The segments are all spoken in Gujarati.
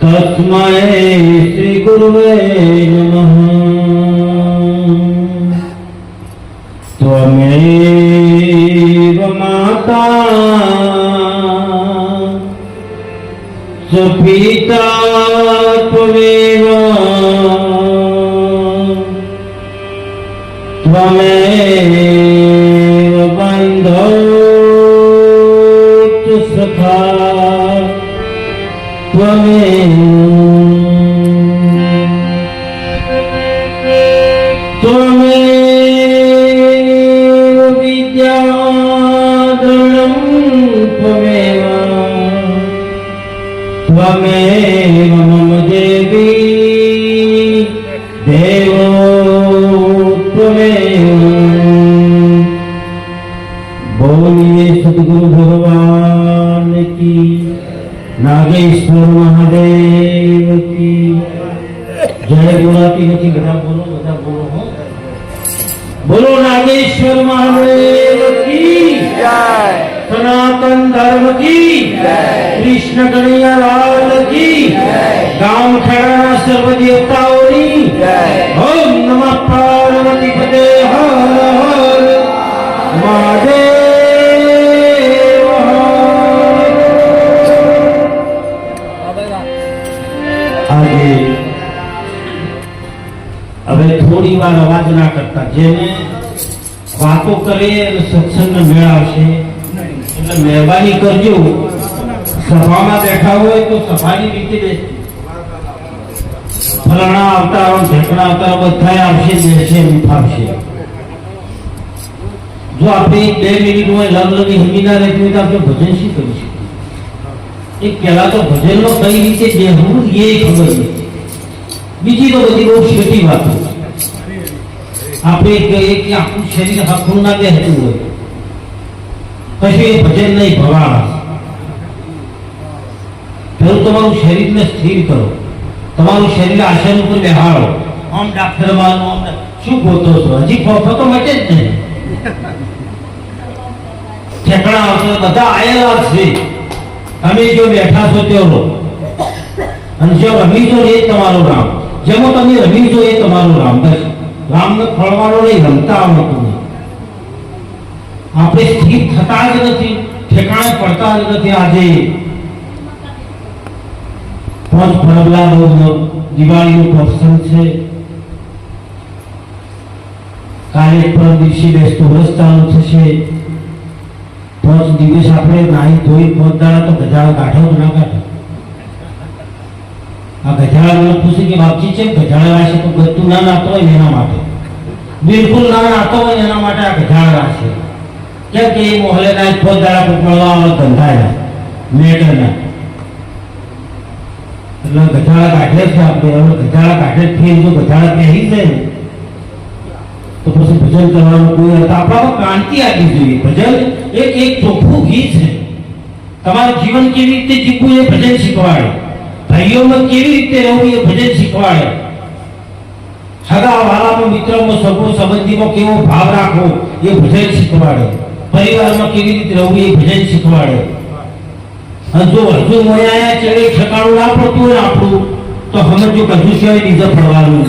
तस्मै श्रीगुरुवे नमः त्वमेव माता सुपीता त्वमेव त्वमेव त्वमेव त्वमेव मम देवी देवो त्वमेव बोलिए सदगुरु भगवान की नागेश्वर महादेव की जय गुलाटी की बता बोलो बता बोलो बोलो नागेश्वर महादेव સનાતન ધર્મ કી કૃષ્ણ કનૈયા લાલ કી ગામ ખેડાના સર્વ દેવતાઓની ઓમ નમઃ પાર્વતી પદે હર હર. મહાદેવ હવે થોડી વાર અવાજ ના કરતા જેને વાતો કરે સત્સંગ મેળવશે મહેરબાની કરજો. સભામાં બેઠા હોય તો સભાની રીતે બેસજો. ફલાણા અવતારો ઢેકણા અવતારો બધા આવશે બેસે એમ ફાવશે. જો આપણે એક બે મિનિટ હોય લગ લગી હમી ના રહેતી હોય તો આપણે ભજન શું કરીશું એક પહેલા તો ભજનનો કઈ રીતે બેહવું એ ખબર નથી બીજી તો બધી બહુ છેટી વાતો આપણે કહીએ કે આખું શરીર હકનું ના બેસતું હોય. એ ભજન નહીં ભવાવા પેલું તમારું શરીરને સ્થિર કરો. તમારું શરીર આસન ઉપર બેહાડો. આમ ડાક્ટર માનો શું ગોતો છો? હજી ફોફો તો મચે જ નહીં. ઠેકણા આવશે બધા આયેલા છે. તમે જો બેઠા છો તેઓ અને જો રમી છો એ તમારું રામ જેમાં તમે રમી છો એ તમારું રામ બસ. રામને ફળવાનો નહીં રમતા આવડતું. આપણે સ્થિત થતા જ નથી, ઠેકાણે પડતા જ નથી આજે. પાંચ પરબલા રોજનો દિવાળીનું પ્રસંગ છે. કાલે પરમ દિવસે બેસતું વર્ષ ચાલુ થશે. પાંચ દિવસ આપણે નાહી ધોઈ દાડા તો ગજાળ કાઢો ના કાઢો? આ ગજાળા પૂછે કે બાપજી છે ગજાળા રાશે તો બધું ના નાતો હોય એના માટે. બિલકુલ ના નાતો હોય એના માટે આ ગજાળા રાશે કેમ કે એ મોહલે ના પાંચ દાડા પર પડવા આવે ગંધાયા મેટરના એટલે ગજાળા કાઢે છે આપણે હવે ગજાળા કાઢે જ ફેર જો ગજાળા પહેરી ને તો પછી ભજન કરવાનું કોઈ અર્થ આપણામાં ક્રાંતિ આવી જોઈએ ભજન એક એક ચોખ્ખું ગીત છે તમારું જીવન કેવી રીતે જીવવું એ ભજન શીખવાડે ભાઈઓમાં કેવી રીતે રહેવું એ ભજન શીખવાડે સગા વાલામાં મિત્રોમાં સગો સંબંધીમાં કેવો ભાવ રાખવો એ ભજન શીખવાડે પરિવારમાં કેવી રીતે રહેવું એ ભજન શીખવાડે. અને જો હજુ મોયા ચડે ઠકાણું ના પડતું હોય આપણું તો સમજો કે હજુ સિવાય બીજે ફરવાનું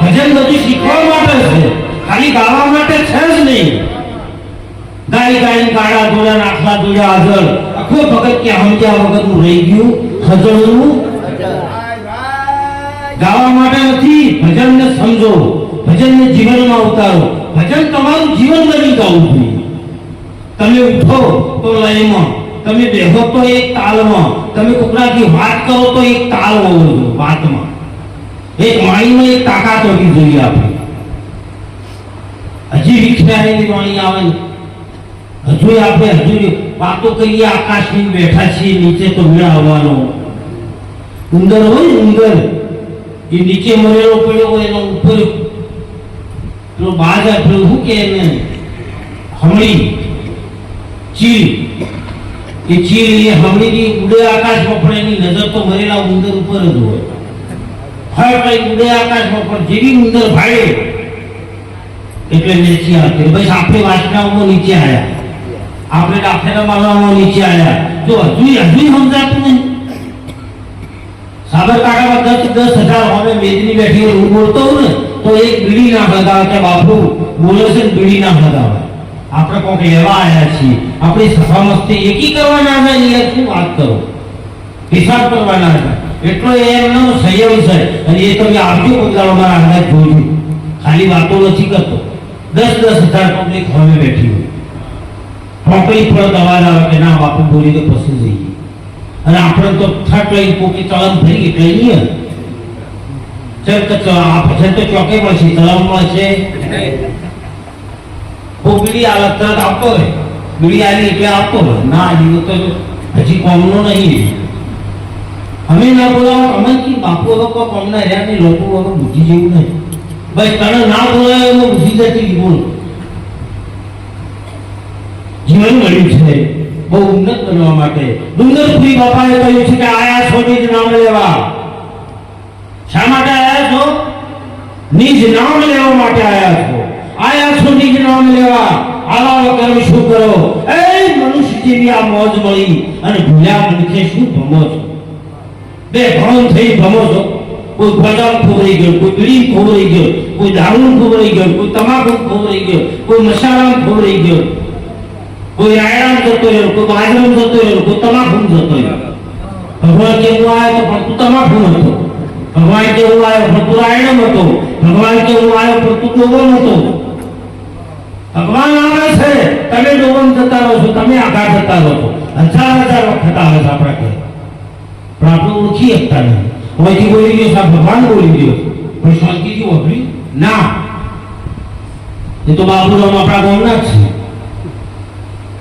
ભજન બધું શીખવા માટે છે. ખાલી ગાવા માટે છે જ નહીં. ગાઈ ગાઈ કાળા ધોળા નાખલા ધોળા આગળ આખો ભગત કે સમજ્યા વગરનું રહી ગયું? ખજણનું ગાવા માટે નથી ભજનને સમજો. ભજનને જીવનમાં ઉતારો. ભજન તમારું જીવન બની ગાવું જોઈએ. તમે ઉઠો તો લયમાં, તમે બેહો તો એક તાલમાં, તમે કુકરાથી વાત કરો તો એક તાલ હોવો વાતમાં. એક વાણીમાં એક તાકાત હોવી જોઈએ આપણે. હજી વિખ્યાયેલી વાણી આવે હજુ આપણે હજુ વાતો કરીએ, આકાશની બેઠા છીએ, નીચે તો મેળ આવવાનો ઉંદર હોય ઉંદર, એ નીચે મરેલો પડ્યો હોય, એનો ઉપર પેલો બાજા પેલો શું કે એને? હમણી. ચીલ. એ ચીલ એ હમણીની ઉડે આકાશમાં પણ એની નજર તો મરેલા ઉંદર ઉપર જ હોય. હર કઈ ઉડે આકાશમાં પણ જેવી ઉંદર ભાડે એટલે નીચે આવતી ભાઈ, આપણે વાસણાઓમાં નીચે આવ્યા આપણે ડાફેરા મારવામાં નીચે આવ્યા જો હજુ હજુ સમજાતું નહીં. સાબરકાંઠામાં દસ દસ હજાર હવે મેદની બેઠી હું બોલતો હું ને. તો એક બીડી ના લગાવે કે બાપુ બોલે છે ને બીડી ના લગાવે આપણે કોક લેવા આવ્યા છીએ. આપણી સભા મસ્તી એકી કરવાના હતા એ શું વાત કરો? હિસાબ કરવાના હતા એટલો એમનો સંયમ છે, અને એ તમે આવજો બદલાવ મારા અંદાજ જોજો ખાલી વાતો નથી કરતો. દસ દસ હજાર પબ્લિક હવે બેઠી હોય. ચોકડી ફળ દવા લાવે કે ના, બાપુ બોલી તો પસંદ જઈએ. અને આપણે તો થટ લઈ કોકી તળમ ભરી એટલે નહીં તો ના આવી તો હજી કોમનો બોલ જીવન છે. બહુ ઉન્નત બનવા માટે. ડુંગરપુરી બાપાએ કહ્યું છે કે આયા છોડી જ નામ લેવા. શા માટે છો? નિજ નામ લેવા માટે આયા છો. આયા છો નિજ નામ લેવા. આવા વગર શું કરો? એ મનુષ્યજીની આ મોજ મળી અને ભૂલ્યા મનુષ્ય શું ભમો છો? બે ભણ થઈ ભમો છો. કોઈ બદામ ખોવરાઈ ગયો, કોઈ બીડી ખોવરાઈ ગયો, કોઈ દારૂ ખોવરાઈ ગયો, કોઈ તમાકુ ખોવરાઈ ગયો, કોઈ મસાલા ખોવરાઈ ગયો. કોઈ આયરામ જતો રહ્યો, કોઈ બાજરામ જતો રહ્યો, કોઈ તમાકુ જતો રહ્યો. ભગવાન કે હું આવ્યો તો પણ તું તમાકુ હતો. ભગવાન કે હું આવ્યો પણ તું આયરામ હતો. ભગવાન કે હું આવ્યો પણ તું ડોબમ હતો. ભગવાન આવે છે, તમે ડોબમ જતા રહો છો, તમે આઘાત જતા રહો છો. હજાર હજાર વખત આવે છે આપણા ઘરે. પણ આપણે ઓળખી શકતા નહીં અહીંથી બોલી ગયો સાહેબ ભગવાન બોલી ગયો. પણ શાંતિથી વપરી? ના. એ તો બાબુરામ આપણા ગામના જ છે.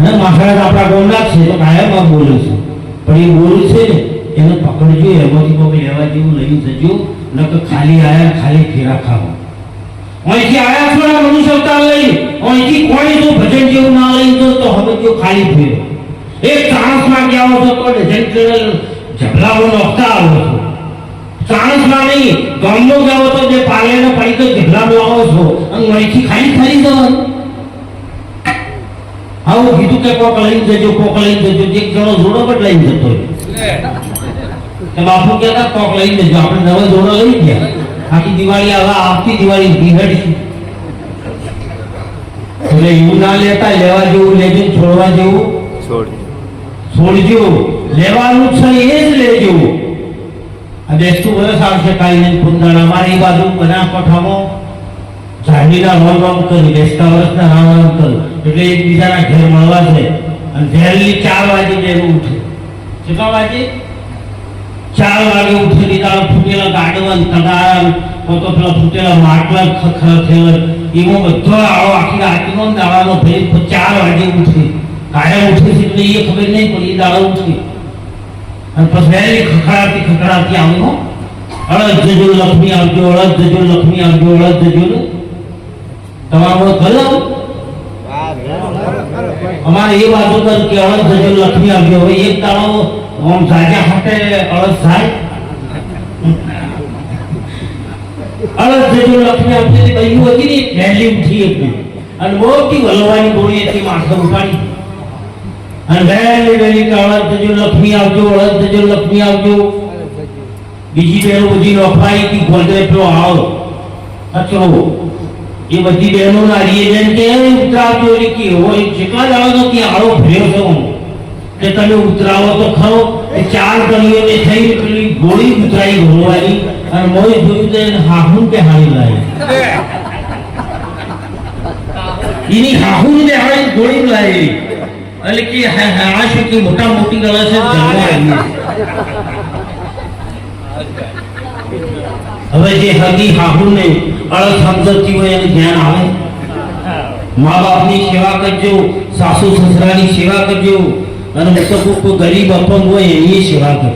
હે, મહારાજ આપણા ગામના જ છે તો કાયમ બોલે છે. પણ એ બોલ છે ને એને પકડજો એમાંથી કોઈ લેવા જેવું લઈ જજો નકર ખાલી આયા ખાલી ફેરા ખાવા. અહીંથી આયા છો ને મનુષ્ય અવતાર લઈ, અહીંથી કોઈ જો ભજન જેવું ના લઈ તો તો હવે જો ખાલી ફેરો એક ચાણસમાં ગયા હો તો ડઝન જબલાઓ નોખતા આવો છો. ચાણસમાં નહીં ગામનો ગયો તો જે પાલેને પડી તો ઝબલાવો આવો છો. અને અહીંથી ખાલી ખાલી જવાનું. આવું કીધું કે કોક લઈને જજો, કોક લઈને જજો, એક જણો જોડો પણ લઈને જતો કે બાપુ કહેતા કોક લઈ જજો આપણે નવો જોડો લઈ ગયા. આખી દિવાળી હવે આવતી દિવાળી બિહડશું. એટલે એવું ના લેતા લેવા જેવું લેજો છોડવા જેવું. છોડજો. લેવાનું છે એ જ લેજો. આ બેસતું વર્ષ આવશે કાંઈ નહીં કુંદણ અમારી બાજુ બના કોઠામાં. જાહેરના રોમ રોમ કરી બેસતા વર્ષના રામ રામ કરી. એટલે એકબીજાના ઘેર મળવા છે અને વહેલી ચાર વાગે જેવું ઉઠે. કેટલા વાગે? ચાર વાગે ઉઠી દીધા, ફૂટેલા ગાડવન કદાર તો પેલા ફૂટેલા માટલા ખખર થયેલા. એમાં બધો આવો, આખી રાતનો ને દાડાનો ભેદ ચાર વાગે ઉઠી. કાયા ઉઠે છે એટલે એ ખબર નહીં પડી દાડો ઉઠી. અને પછી વહેલી ખખડાતી ખખડાતી આવું અળદ જજો લક્ષ્મી આવજો અળદ જજો લક્ષ્મી આવજો અળદ જજો તમારો ખરો અમારે એ બાજુ પર કે અડદ જજો લખી આવજો હોય એક તાળો આમ સાજા હાટે અડદ થાય. અડદ જજો લખી આવ્યો તે કહ્યું હતી ને વહેલી ઉઠી હતી અને મોટી વલવાની ગોળી હતી માથે ઉપાડી. અને વહેલી વહેલી કે અડદ જજો લક્ષ્મી આવજો અડદ જજો લક્ષ્મી આવજો બીજી બહેનો બધી નફાઈ કે ગોદરે પેલો આવો કચરો એ બધી બહેનો ના રિએજન્ટ કે, "એ ઉતરાવજો એટલે કે, હોય, જેટલા દાડો ત્યાં આળો ભર્યો છે કે તમે ઉતરાવો તો ખરો એ ચાર ગલીઓને થઈ, પેલી ગોળી ઉતરાઈ ઘોડવાની અને મોય જોયું તો એને હાહું કે હારી લાવી. એની હાહું ને હારી ગોળી લાવી. એટલે કે આ શું કે મોટા મોટી ગળા છે જમવા આવી. હવે જે હગી હાહુને અળગ સમજતી હોય એને ધ્યાન આવે. મા બાપની સેવા કરજો, સાસુ સસરાની સેવા કરજો, અને મુતકો કોઈ ગરીબ, અપંગ હોય એની સેવા કરજો.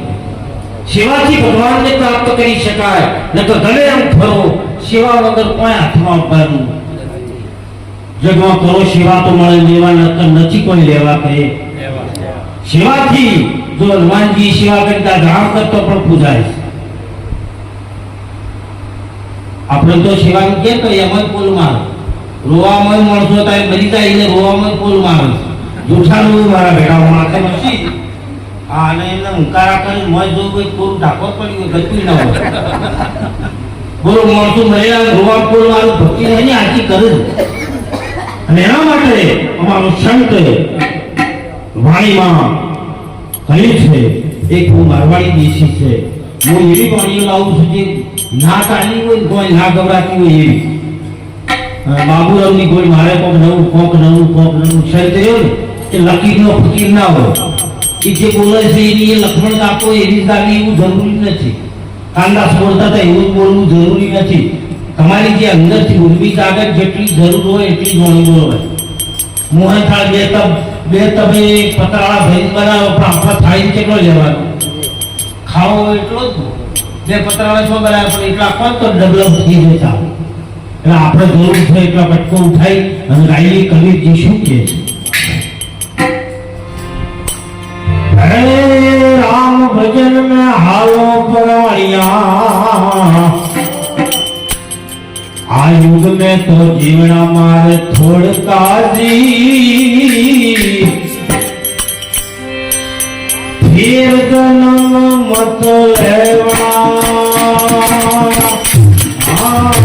સેવાથી ભગવાનને પ્રાપ્ત કરી શકાય, નકર ગલે એમ ફરો, સેવા વગર કોઈ હાથમાં આપવાનું જગમાં કરો, સેવા તો મળે લેવા, નકર નથી કોઈ લેવા કહે સેવાથી જો હનુમાનજી સેવા કરતા ગ્રામ કરતો પણ પૂજાય છે. આપણે તો સેવા કે તો એમ પોલ મારો. રોવામાં માણસો બની જાય એટલે રોવામાં પોલ મારે. જૂઠાનું મારા ભેડા માથે નથી આ અને એમને હુંકારા કરી મોય જો કોઈ પૂરું ઢાકો પડ્યું ગતું ના હોય. બોલો, માણસો મરેલા રોવા પોલ મારું, ભક્તિ નહીં આખી કરે અને એના માટે અમારો સંત વાણીમાં કહ્યું છે, એક હું મારવાડી દેશી છે. હું એવી વાણીઓ લાવું છું જે ના ચાલી હોય કોઈ ના ગભરાતી હોય એવી. બાબુરાવની કોઈ મારે કોક નવું કોક નવું કોક નવું રહ્યો ને કે લકીરનો ફકીર ના હોય. એ જે બોલે છે એની એ લખમણ આપો એવી જ એવું જરૂરી નથી. કાનદાસ બોલતા હતા એવું બોલવું જરૂરી નથી. તમારી જે અંદરથી ઉર્મી તાકાત જેટલી જરૂર હોય એટલી જ વાણી બોલવાય મોહન થાળ બે તબ, બે તબે પતરાળા ભરી બનાવો આપણા થાળી કેટલો લેવાનો? ખાવો એટલો જ બે પતરાળા છો બનાવ્યા પણ એટલા પણ તો ડબલ થઈ જતા એટલે આપણે જરૂર છે એટલા પટકો ઉઠાઈ અને રાયલી કવિજી શું કહે રામ ભજન મે હાલો પરાણિયા. આ યુગ મેં તો જીવણા મારે થોડકા જી. મત લેવા આ